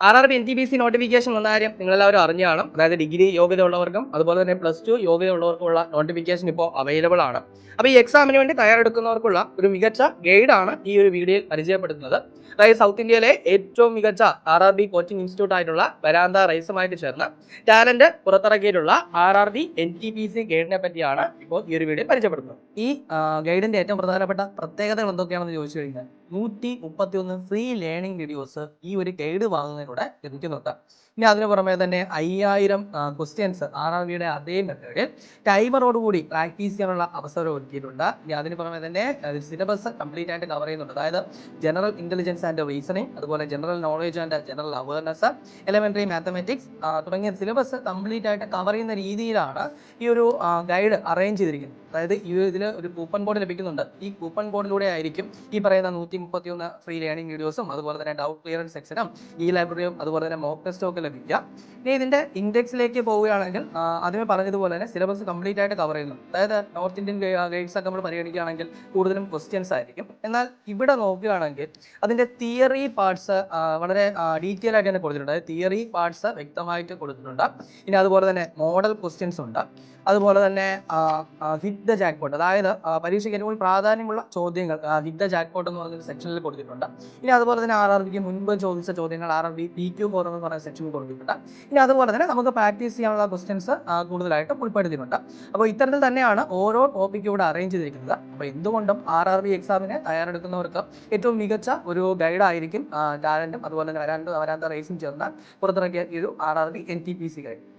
R R B N T B C notification വന്ന കാര്യം നിങ്ങളെല്ലാവരും അറിഞ്ഞു കാണും അതായത് ഡിഗ്രി യോഗ്യത ഉള്ളവർക്കും അതുപോലെ തന്നെ പ്ലസ് ടു യോഗ്യത ഉള്ളവർക്കുള്ള നോട്ടിഫിക്കേഷൻ ഇപ്പോൾ അവൈലബിൾ ആണ്. അപ്പോൾ ഈ എക്സാമിന് വേണ്ടി തയ്യാറെടുക്കുന്നവർക്കുള്ള ഒരു മികച്ച ഗൈഡാണ് ഈ ഒരു വീഡിയോയിൽ പരിചയപ്പെടുത്തുന്നത്. അതായത് സൗത്ത് ഇന്ത്യയിലെ ഏറ്റവും മികച്ച R R B coaching institute ആയിട്ടുള്ള വരാന്ത റൈസുമായിട്ട് ചേർന്ന് talent പുറത്തിറക്കിയിട്ടുള്ള R R B N T P C ഗൈഡിനെ പറ്റിയാണ് ഇപ്പോൾ ഈ ഒരു വീഡിയോ പരിചയപ്പെടുത്തുന്നത് ഈ ഗൈഡിന്റെ ഏറ്റവും പ്രധാനപ്പെട്ട പ്രത്യേകതകൾ എന്തൊക്കെയാണെന്ന് ചോദിച്ചു കഴിഞ്ഞാൽ നൂറ്റി മുപ്പത്തി ഒന്ന് ഫ്രീ ലേണിംഗ് വീഡിയോസ് ഈ ഒരു ഗൈഡ് വാങ്ങുന്നതിലൂടെ ലഭിക്കുന്നുണ്ട്. ഇനി അതിന് പുറമെ തന്നെ അയ്യായിരം ക്വസ്റ്റ്യൻസ് ആർ ആർ അതേ മെത്തേഡിൽ ടൈമറോടുകൂടി പ്രാക്ടീസ് ചെയ്യാനുള്ള അവസരം ഒരുക്കിയിട്ടുണ്ട്. ഇനി അതിന് പുറമെ തന്നെ സിലബസ് കംപ്ലീറ്റ് ആയിട്ട് കവർ ചെയ്യുന്നുണ്ട്. അതായത് ജനറൽ ഇന്റലിജൻസ് ആൻഡ് റീസണിങ് അതുപോലെ general knowledge and general awareness elementary mathematics തുടങ്ങിയ സിലബസ് കംപ്ലീറ്റ് ആയിട്ട് കവർ ചെയ്യുന്ന രീതിയിലാണ് ഈ ഒരു ഗൈഡ് അറേഞ്ച് ചെയ്തിരിക്കുന്നത്. അതായത് ഈ ഇതിൽ ഒരു കൂപ്പൺ കോഡ് ലഭിക്കുന്നുണ്ട്. ഈ കൂപ്പൺ കോഡിലൂടെ ആയിരിക്കും ഈ പറയുന്ന നൂറ്റി മുപ്പത്തി ഒന്ന് ഫ്രീ ലേണിംഗ് വീഡിയോസും അതുപോലെ തന്നെ ഡൗട്ട് ക്ലിയറൻസ് സെക്ഷനും ഈ ലൈബ്രറിയും അതുപോലെ തന്നെ മോക്ക് ടെസ്റ്റും ഒക്കെ ലഭിക്കുക. ഇനി ഇതിന്റെ ഇൻഡെക്സിലേക്ക് പോവുകയാണെങ്കിൽ ആദ്യമേ പറഞ്ഞതുപോലെ തന്നെ സിലബസ് കംപ്ലീറ്റ് ആയിട്ട് കവർ ചെയ്യുന്നു അതായത് നോർത്ത് ഇന്ത്യൻ ഗൈഡ്സ് ഒക്കെ നമ്മൾ പരിഗണിക്കുകയാണെങ്കിൽ കൂടുതലും ക്വസ്റ്റ്യൻസ് ആയിരിക്കും. എന്നാൽ ഇവിടെ നോക്കുകയാണെങ്കിൽ അതിന്റെ തിയറി പാർട്സ് വളരെ ഡീറ്റെയിൽ ആയിട്ട് തന്നെ കൊടുത്തിട്ടുണ്ട്. അതായത് തിയറി പാർട്സ് വ്യക്തമായിട്ട് കൊടുത്തിട്ടുണ്ട്. ഇനി അതുപോലെ തന്നെ മോഡൽ ക്വസ്റ്റ്യൻസ് ഉണ്ട്. അതുപോലെ തന്നെ ഹിറ്റ് ദ ജാക്ക്പോട്ട് അതായത് പരീക്ഷയ്ക്ക് ഏറ്റവും പ്രാധാന്യമുള്ള ചോദ്യങ്ങൾ ഹിറ്റ് ദ ജാക്ക്പോട്ട് എന്ന് പറഞ്ഞൊരു സെക്ഷനിൽ കൊടുത്തിട്ടുണ്ട്. ഇനി അതുപോലെ തന്നെ ആർ ആർ ബിക്ക് മുൻപ് ചോദിച്ച ചോദ്യങ്ങൾ R R B P Q four എന്ന് പറയുന്ന സെക്ഷനിൽ കൊടുത്തിട്ടുണ്ട്. ഇനി അതുപോലെ തന്നെ നമുക്ക് പ്രാക്ടീസ് ചെയ്യാനുള്ള ക്വസ്റ്റ്യൻസ് കൂടുതലായിട്ട് ഉൾപ്പെടുത്തിയിട്ടുണ്ട്. അപ്പോൾ ഇത്തരത്തിൽ തന്നെയാണ് ഓരോ ടോപ്പിക്കും ഇവിടെ അറേഞ്ച് ചെയ്തിരിക്കുന്നത്. അപ്പോൾ എന്തുകൊണ്ടും ആർ ആർ ബി എക്സാമിന് തയ്യാറെടുക്കുന്നവർക്ക് ഏറ്റവും മികച്ച ഒരു ഗൈഡായിരിക്കും ടാലന്റും അതുപോലെ തന്നെ വരാണ്ട് വരാന്ത റേസും ചേർന്ന് പുറത്തിറക്കിയ ഈ ഒരു R R B N T P C guide